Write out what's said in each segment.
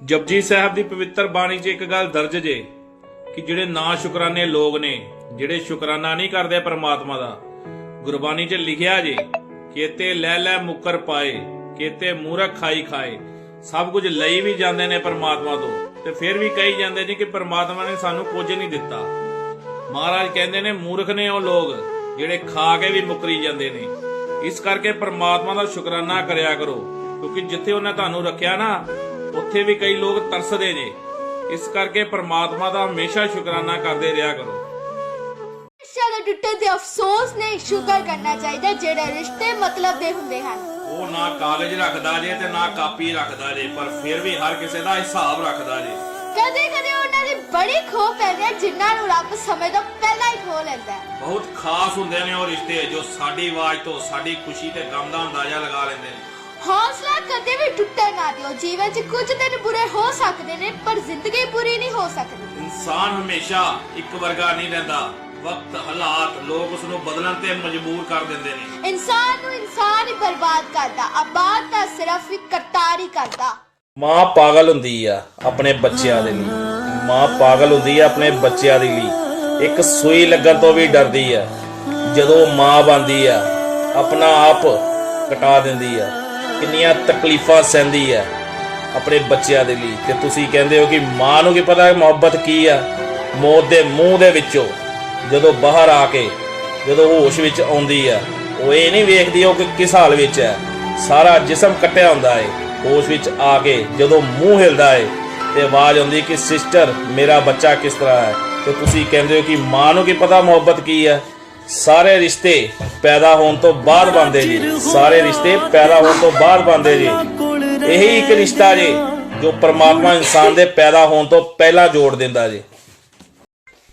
ਜਪਜੀ ਸਾਹਿਬ ਦੀ ਪਵਿੱਤਰ ਬਾਣੀ 'ਚ ਇੱਕ ਗੱਲ ਦਰਜ ਜੇ ਕਿ ਜਿਹੜੇ ਨਾ ਸ਼ੁਕਰਾਨੇ ਲੋਕ ਨੇ, ਜਿਹੜੇ ਸ਼ੁਕਰਾਨਾ ਨਹੀਂ ਕਰਦੇ ਪ੍ਰਮਾਤਮਾ ਦਾ, ਗੁਰਬਾਣੀ 'ਚ ਲਿਖਿਆ ਜੇ, ਕੇਤੇ ਲੈ ਲੈ ਮੁਕਰ ਪਾਏ, ਕੇਤੇ ਮੂਰਖ ਖਾਈ ਖਾਏ, ਸਭ ਕੁਝ ਲਈ ਵੀ ਜਾਂਦੇ ਨੇ ਪ੍ਰਮਾਤਮਾ ਤੋਂ, ਤੇ ਫਿਰ ਵੀ ਕਹੀ ਜਾਂਦੇ ਨੇ ਕਿ ਪ੍ਰਮਾਤਮਾ ਨੇ ਸਾਨੂੰ ਕੁਝ ਨਹੀਂ ਦਿੱਤਾ। ਮਹਾਰਾਜ ਕਹਿੰਦੇ ਨੇ, ਮੂਰਖ ਨੇ ਉਹ ਲੋਕ ਜਿਹੜੇ ਖਾ ਕੇ ਵੀ ਮੁਕਰੀ ਜਾਂਦੇ ਨੇ। ਇਸ ਕਰਕੇ ਪ੍ਰਮਾਤਮਾ ਦਾ ਸ਼ੁਕਰਾਨਾ ਕਰਿਆ ਕਰੋ, ਕਿਉਂਕਿ ਜਿੱਥੇ ਉਹਨੇ ਤੁਹਾਨੂੰ ਰੱਖਿਆ ਨਾ ਉੱਥੇ ਵੀ ਕਈ ਲੋਕ ਤਰਸਦੇ ਨੇ ਇਸ ਕਰਕੇ ਪ੍ਰਮਾਤਮਾ ਦਾ ਹਮੇਸ਼ਾ ਸ਼ੁਕਰਾਨਾ ਕਰਦੇ ਰਿਹਾ ਕਰੋ। ਰਿਸ਼ਤਿਆਂ ਦੇ ਟੁੱਟੇ ਤੇ ਅਫਸੋਸ ਨਹੀਂ ਸ਼ੁਕਰ ਕਰਨਾ ਚਾਹੀਦਾ ਜਿਹੜੇ ਰਿਸ਼ਤੇ ਮਤਲਬ ਦੇ ਹੁੰਦੇ ਹਨ। ਉਹ ਨਾ ਕਾਗਜ਼ ਰੱਖਦਾ ਜੇ ਤੇ ਨਾ ਕਾਪੀ ਰੱਖਦਾ ਜੇ ਪਰ ਫਿਰ ਵੀ ਹਰ ਕਿਸੇ ਦਾ ਹਿਸਾਬ ਰੱਖਦਾ ਜੇ। ਕਦੇ ਕਦੇ ਉਹਨਾਂ ਦੀ ਬੜੀ ਖੋ ਪੈਂਦੀ ਹੈ ਜਿਨ੍ਹਾਂ ਨੂੰ ਰੱਬ ਸਮੇਂ ਤੋਂ ਪਹਿਲਾਂ ਹੀ ਖੋ ਲੈਂਦਾ ਹੈ। ਬਹੁਤ ਖਾਸ ਹੁੰਦੇ ਨੇ ਉਹ ਰਿਸ਼ਤੇ ਜੋ ਸਾਡੀ ਆਵਾਜ਼ ਤੋਂ ਸਾਡੀ ਖੁਸ਼ੀ ਤੇ ਗਮ ਦਾ ਅੰਦਾਜ਼ਾ ਲਗਾ ਲੈਂਦੇ ਨੇ। ਹੌਸਲਾ ਕਦੇ ਵੀ ਟੁੱਟਣ ਨਾ ਦਿਓ। ਜੀਵਨ 'ਚ ਕੁਝ ਦਿਨ ਬੁਰੇ ਹੋ ਸਕਦੇ ਨੇ ਪਰ ਜ਼ਿੰਦਗੀ ਬੁਰੀ ਨਹੀਂ ਹੋ ਸਕਦੀ। ਇਨਸਾਨ ਹਮੇਸ਼ਾ ਇੱਕ ਵਰਗਾ ਨਹੀਂ ਰਹਿੰਦਾ। ਵਕਤ ਹਾਲਾਤ ਲੋਕ ਉਸ ਨੂੰ ਬਦਲਣ ਤੇ ਮਜਬੂਰ ਕਰ ਦਿੰਦੇ ਨੇ। ਇਨਸਾਨ ਨੂੰ ਇਨਸਾਨ ਹੀ ਬਰਬਾਦ ਕਰਦਾ। ਆਬਾਦ ਤਾਂ ਸਿਰਫ ਇੱਕ ਕਰਤਾਰ ਹੀ ਕਰਦਾ। ਮਾਂ ਪਾਗਲ ਹੁੰਦੀ ਆ ਆਪਣੇ ਬੱਚਿਆਂ ਦੇ ਲਈ। ਮਾਂ ਪਾਗਲ ਹੁੰਦੀ ਆ ਆਪਣੇ ਬੱਚਿਆਂ ਦੇ ਲਈ। ਇੱਕ ਸੂਈ ਲੱਗਣ ਤੋਂ ਵੀ ਡਰਦੀ ਆ। ਜਦੋਂ ਮਾਂ ਬਣਦੀ ਆ ਆਪਣਾ ਆਪ ਕਟਾ ਦਿੰਦੀ ਆ। ਕਿੰਨੀਆਂ ਤਕਲੀਫਾਂ ਸਹਿੰਦੀ ਹੈ ਆਪਣੇ ਬੱਚਿਆਂ ਦੇ ਲਈ। ਤੇ ਤੁਸੀਂ ਕਹਿੰਦੇ ਹੋ ਕਿ ਮਾਂ ਨੂੰ ਕੀ ਪਤਾ ਮੁਹੱਬਤ ਕੀ ਆ? ਮੌਤ ਦੇ ਮੂੰਹ ਦੇ ਵਿੱਚੋਂ ਜਦੋਂ ਬਾਹਰ ਆ ਕੇ ਜਦੋਂ ਹੋਸ਼ ਵਿੱਚ ਆਉਂਦੀ ਆ, ਉਹ ਇਹ ਨਹੀਂ ਵੇਖਦੀ ਉਹ ਕਿ ਕਿਸ ਹਾਲ ਵਿੱਚ ਹੈ ਸਾਰਾ ਜਿਸਮ ਕੱਟਿਆ ਹੁੰਦਾ ਹੈ ਹੋਸ਼ ਵਿੱਚ ਆ ਕੇ ਜਦੋਂ ਮੂੰਹ ਹਿਲਦਾ ਹੈ ਤੇ ਆਵਾਜ਼ ਆਉਂਦੀ ਕਿ, ਸਿਸਟਰ, ਮੇਰਾ ਬੱਚਾ ਕਿਸ ਤਰ੍ਹਾਂ ਹੈ ਤੇ ਤੁਸੀਂ ਕਹਿੰਦੇ ਹੋ ਕਿ ਮਾਂ ਨੂੰ ਕੀ ਪਤਾ ਮੁਹੱਬਤ ਕੀ ਹੈ ਸਾਰੇ ਰਿਸ਼ਤੇ ਪੈਦਾ ਹੋਣ ਤੋਂ ਬਾਅਦ ਬਣਦੇ ਜੀ। ਸਾਰੇ ਰਿਸ਼ਤੇ ਪੈਦਾ ਹੋਣ ਤੋਂ ਬਾਅਦ ਬਣਦੇ ਜੀ। ਇਹੀ ਇੱਕ ਰਿਸ਼ਤਾ ਜੀ, ਜੋ ਪਰਮਾਤਮਾ ਇਨਸਾਨ ਦੇ ਪੈਦਾ ਹੋਣ ਤੋਂ ਪਹਿਲਾਂ ਜੋੜ ਦਿੰਦਾ ਜੀ।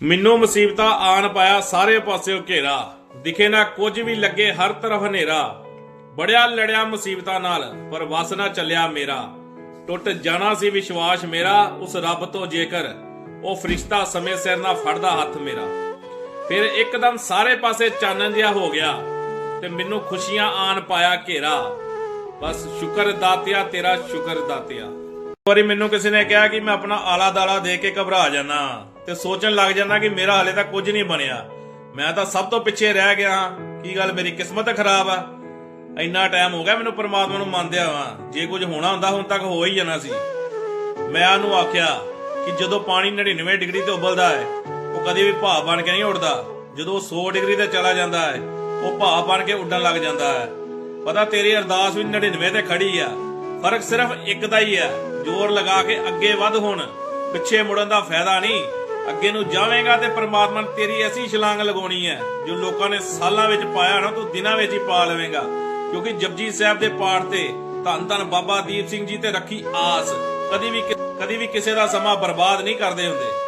ਮੈਨੂੰ ਮੁਸੀਬਤਾਂ ਆਣ ਪਾਇਆ ਸਾਰੇ ਪਾਸਿਓਂ ਘੇਰਾ। ਦਿਖੇ ਨਾ ਕੁਝ ਵੀ ਲੱਗੇ ਹਰ ਤਰਫ ਹਨੇਰਾ। ਬੜਿਆ ਲੜਿਆ ਮੁਸੀਬਤਾਂ ਨਾਲ, ਪਰ ਵਸ ਨਾ ਚੱਲਿਆ ਮੇਰਾ। ਟੁੱਟ ਜਾਣਾ ਸੀ ਵਿਸ਼ਵਾਸ ਮੇਰਾ, ਉਸ ਰੱਬ ਤੋਂ ਜੇਕਰ, ਉਹ ਫਰਿਸ਼ਤਾ ਸਮੇਂ ਸਿਰ ਨਾ ਫੜਦਾ ਹੱਥ ਮੇਰਾ। ਫਿਰ ਇੱਕਦਮ ਸਾਰੇ ਪਾਸੇ ਚਾਨਣ ਜਿਹਾ ਹੋ ਗਿਆ ਤੇ ਮੈਨੂੰ ਖੁਸ਼ੀਆਂ ਆਣ ਪਾਇਆ ਘੇਰਾ। ਬਸ ਸ਼ੁਕਰ ਦਾਤਿਆ, ਤੇਰਾ ਸ਼ੁਕਰ ਦਾਤਿਆ। ਇੱਕ ਵਾਰੀ ਮੈਨੂੰ ਕਿਸੇ ਨੇ ਕਿਹਾ ਕਿ ਮੈਂ ਆਪਣਾ ਆਲਾ ਦਾਲਾ ਦੇਖ ਕੇ ਘਬਰਾ ਜਾਣਾ ਤੇ ਸੋਚਣ ਲੱਗ ਜਾਣਾ ਕਿ ਮੇਰਾ ਹਾਲੇ ਤੱਕ ਕੁਝ ਨਹੀਂ ਬਣਿਆ। ਮੈਂ ਤਾਂ ਸਭ ਤੋਂ ਪਿੱਛੇ ਰਹਿ ਗਿਆ ਕੀ ਗੱਲ ਮੇਰੀ ਕਿਸਮਤ ਖਰਾਬ ਆ? ਇੰਨਾ ਟਾਈਮ ਹੋ ਗਿਆ ਮੈਨੂੰ ਪਰਮਾਤਮਾ ਨੂੰ ਮੰਨਦਿਆ ਵਾਂ ਜੇ ਕੁਝ ਹੋਣਾ ਹੁੰਦਾ, ਹੁਣ ਤੱਕ ਹੋ ਹੀ ਜਾਣਾ ਸੀ। ਮੈਂ ਉਹਨੂੰ ਆਖਿਆ ਕਿ ਜਦੋਂ ਪਾਣੀ 99 ਡਿਗਰੀ ਤੇ ਉਬਲਦਾ ਹੈ ਉਹ ਕਦੇ ਵੀ ਭਾਪ ਬਣ ਕੇ ਨਹੀਂ ਉੱਡਦਾ। ਜਦੋਂ 100 ਡਿਗਰੀ ਤੇ ਚਲਾ ਜਾਂਦਾ ਹੈ, ਉਹ ਭਾਪ ਬਣ ਕੇ ਉੱਡਣ ਲੱਗ ਜਾਂਦਾ ਹੈ। ਪਤਾ ਤੇਰੀ ਅਰਦਾਸ ਵੀ 99 ਤੇ ਖੜੀ ਆ। ਫ਼ਰਕ ਸਿਰਫ ਇੱਕ ਦਾ ਹੀ ਹੈ। ਜ਼ੋਰ ਲਗਾ ਕੇ ਅੱਗੇ ਵੱਧ ਹੁਣ। ਪਿੱਛੇ ਮੁੜਨ ਦਾ ਫਾਇਦਾ ਨਹੀਂ। ਅੱਗੇ ਨੂੰ ਜਾਵੇਂਗਾ ਤੇ ਪ੍ਰਮਾਤਮਾ ਨੇ ਤੇਰੀ ਐਸੀ ਛਲਾਂਗ ਲਗਾਉਣੀ ਹੈ, ਜੋ ਲੋਕਾਂ ਨੇ ਸਾਲਾਂ ਵਿੱਚ ਪਾਇਆ ਨਾ, ਤੂੰ ਦਿਨਾਂ ਵਿੱਚ ਹੀ ਪਾ ਲਵੇਂਗਾ। ਕਿਉਂਕਿ ਜਪਜੀ ਸਾਹਿਬ ਦੇ ਪਾਠ ਤੇ ਧੰਨ ਧੰਨ ਬਾਬਾ ਦੀਪ ਸਿੰਘ ਜੀ ਤੇ ਰੱਖੀ ਆਸ। ਕਦੀ ਵੀ ਕਦੀ ਵੀ ਕਿਸੇ ਦਾ ਸਮਾਂ ਬਰਬਾਦ ਨਹੀਂ ਕਰਦੇ ਹੁੰਦੇ।